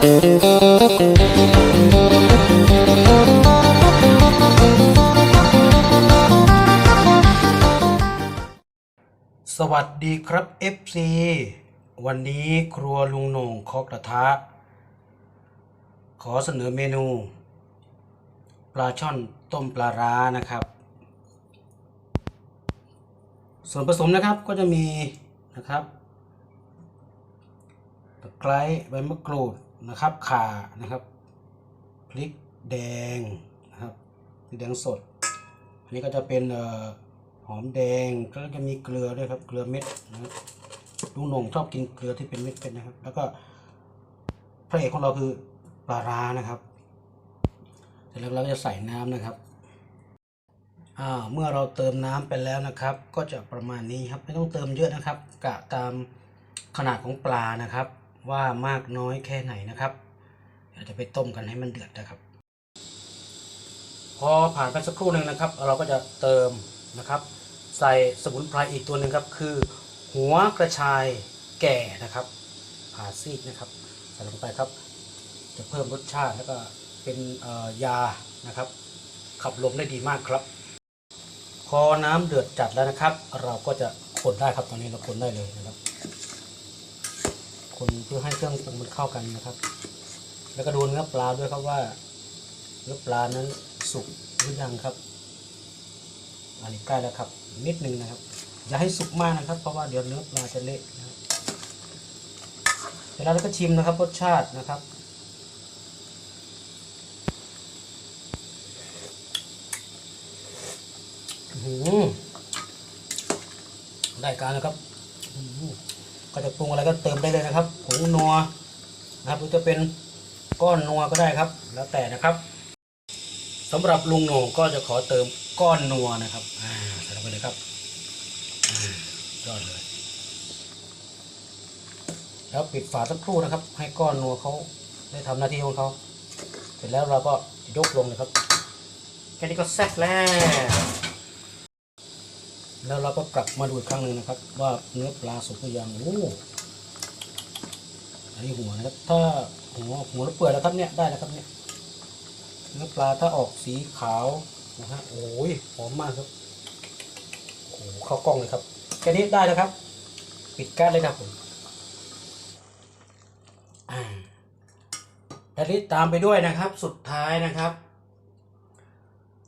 สวัสดีครับ FC วันนี้ครัวลุงโหน่งคอกกระทะ ขอเสนอเมนู ปลาช่อนต้มปลาร้านะครับ ส่วนผสมนะครับก็จะมีนะครับตะไคร้ใบมะกรูด นะครับข่านะครับพริกแดงนะครับพริกแดงสด อันนี้ก็จะเป็นออหอมแดงแล้วก็จะมีเกลือด้วยครับเกลือเม็ดนะครับลุงหนงชอบกินเกลือที่เป็นเม็ดเป็นนะครับ แล้วก็พระเอกของเราคือปลาร้านะครับเสร็จแล้วเราก็จะใส่น้ำนะครับอ่าเมื่อเราเติมน้ำไปแล้วนะครับ ก็จะประมาณนี้ครับไม่ต้องเติมเยอะนะครับ กะตามขนาดของปลานะครับ ว่ามากน้อยแค่ไหนนะครับเดี๋ยวจะไปต้มกันให้มันเดือดนะครับ พอผ่านไปสักครู่หนึ่งนะครับ เราก็จะเติมนะครับ ใส่สมุนไพรอีกตัวหนึ่งครับ คือ หัวกระชายแก่นะครับผ่าซีกนะครับใส่ลงไปครับ จะเพิ่มรสชาติแล้วก็เป็นยานะครับ ขับลมได้ดีมากครับพอน้ำเดือดจัดแล้วนะครับ เราก็จะคนได้ครับตอนนี้เราคนได้เลยนะครับ คนเพื่อให้เครื่องปรุงมันเข้ากันนะครับ แล้วก็ดูเนื้อปลาด้วยครับว่าเนื้อปลานั้นสุกหรือยังครับ อันนี้ใกล้แล้วครับ นิดนึงนะครับ อย่าให้สุกมากนะครับ เพราะว่าเดี๋ยวเนื้อปลาจะเละนะครับเวลาเราก็ชิมนะครับรสชาตินะครับอือได้การแล้วครับ ก็จะปรุงอะไรก็เติมได้เลยนะครับผงนัวนะครับหรือจะเป็นก้อนนัวก็ได้ครับ แล้วแต่นะครับสำหรับลุงโหน่งก็จะขอเติมก้อนนัวนะครับอ่าใส่ลงไปเลยครับอ่ายอดเลย แล้วปิดฝาสักครู่นะครับ ให้ก้อนนัวเขาได้ทำหน้าที่ของเขาเสร็จแล้วเราก็ยกลงเลยครับแค่นี้ก็แซ่บแล้ว แล้วเราก็กลับมาดูอีกครั้งหนึ่งนะครับ ว่าเนื้อปลาสุกหรือยังโอ้อันนี้หัวนะครับ ถ้าหัวหัวแล้วเปื่อยแล้วครับเนี่ยได้แล้วครับเนี่ยเนื้อปลาถ้าออกสีขาวนะฮะโอ้ยหอมมากครับโอ้หเข้ากล้องเลยครับแค่นี้ได้แล้วครับ ปิดแก๊สเลยครับผมอ่าและนี้ตามไปด้วยนะครับ สุดท้ายนะครับ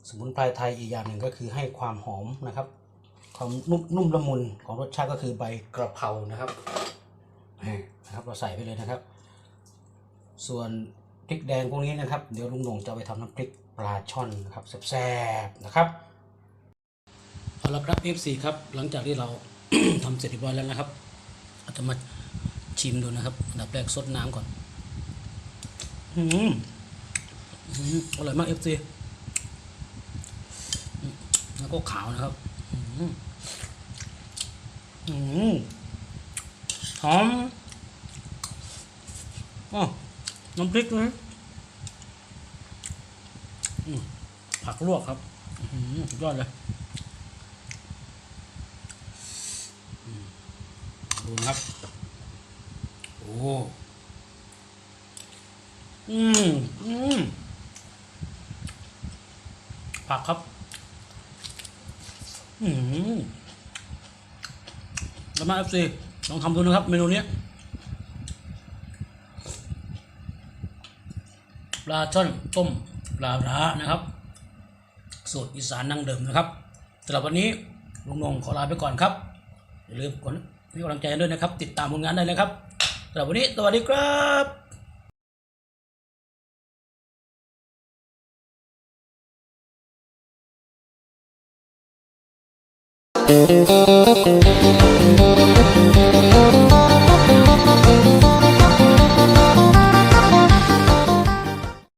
สมุนไพรไทยอีกอย่างหนึ่งก็คือให้ความหอมนะครับ ความนุ่มนุ่มละมุนของรสชาติก็คือใบกระเพรานะครับนะครับเราใส่ไปเลยนะครับ ส่วนพริกแดงพวกนี้นะครับ เดี๋ยวลุงหน่งจะไปทำน้ำพริกปลาช่อนนะครับแซ่บๆนะครับเอาละครับ FC ครับหลังจากที่เราทำเสร็จเรียบร้อยแล้วนะครับเราจะมาชิมดูนะครับอันดับแรกซดน้ำก่อนอืมอร่อยมาก FC แล้วก็ขาวนะครับ หอมอ๋อน้ำพริกนะผักลวกครับสุดยอดเลยดูนะครับ โอ้ อืม อืม ผักครับ อืมแล้วมาเอฟซีลองทำดูนะครับ เมนูนี้ปลาช่อนต้มปลาร้านะครับ สูตรอีสานนั่งเดิมนะครับสำหรับวันนี้ลุงนงขอลาไปก่อนครับ อย่าลืมกดให้กำลังใจด้วยนะครับ ติดตามผลงานได้เลยครับสำหรับวันนี้สวัสดีครับ Thank you.